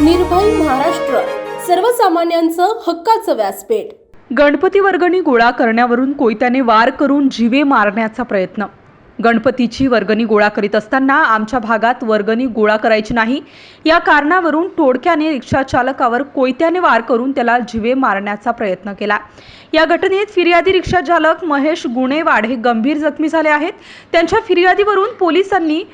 निर्भय महाराष्ट्र. सर्वसामान्यांचं हक्काचं व्यासपीठ. गणपती वर्गणी गोळा करण्यावरून कोयत्याने वार करून जीवे मारण्याचा प्रयत्न. गणपतीची वर्गणी गोळा करीत असताना आमच्या भागात वर्गणी गोळा करायची नाही. या कारणावरून टोडक्याने रिक्षा चालकावर कोयत्याने वार करून त्याला जीवे मारण्याचा प्रयत्न केला. या घटनेत फिर्यादी रिक्षा चालक महेश गुणेवाड हे गंभीर जखमी झाले आहेत. त्यांच्या फिर्यादीवरून पोलिसांनी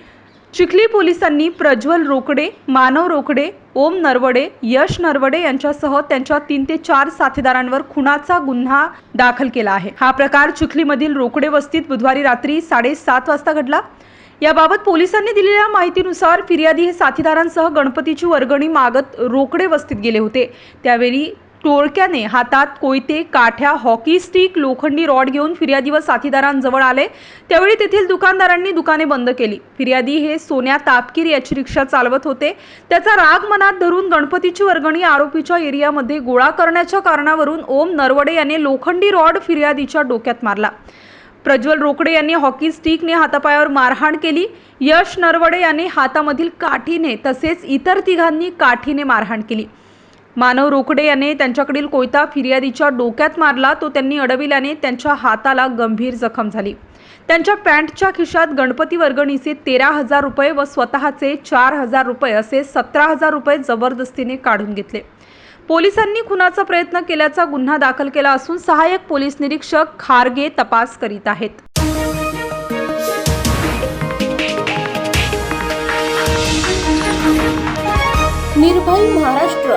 चिखली पोलिसांनी प्रज्वल रोकडे मानव रोकडे ओम नरवडे यश नरवडे यांच्यासह त्यांच्या तीन ते चार साथीदारांवर खुनाचा गुन्हा दाखल केला आहे. हा प्रकार चिखलीमधील रोकडे वस्तीत बुधवारी रात्री साडेसात वाजता घडला. याबाबत पोलिसांनी दिलेल्या माहितीनुसार फिर्यादी हे साथीदारांसह गणपतीची वर्गणी मागत रोकडे वस्तीत गेले होते. त्यावेळी टोळक्याने हातात कोयते काठ्या हॉकी स्टिक लोखंडी रॉड घेऊन फिर्यादी व साथीदारांजवळ आले. त्यावेळी तेथील दुकानदारांनी दुकाने बंद केली. फिर्यादी हे सोन्या तापकीर याची रिक्षा चालवत होते. त्याचा राग मनात धरून गणपतीची वर्गणी आरोपीच्या एरियामध्ये गोळा करण्याच्या कारणावरून ओम नरवडे याने लोखंडी रॉड फिर्यादीच्या डोक्यात मारला. प्रज्वल रोकडे यांनी हॉकी स्टिकने हातापायावर मारहाण केली. यश नरवडे याने हातामधील काठीने तसेच इतर तिघांनी काठीने मारहाण केली. मानव रोकडे याने त्यांच्याकडील कोयता फिर्यादीच्या डोक्यात मारला तो त्यांनी अडविल्याने त्यांच्या हाताला गंभीर जखम झाली. त्यांच्या पॅन्टच्या खिशात गणपती वर्गणीचे तेरा हजार रुपये व स्वतःचे चार हजार रुपये असे सतरा हजार रुपये जबरदस्तीने काढून घेतले. पोलिसांनी खुनाचा प्रयत्न केल्याचा गुन्हा दाखल केला असून सहाय्यक पोलीस निरीक्षक खारगे तपास करीत आहेत. निर्भय महाराष्ट्र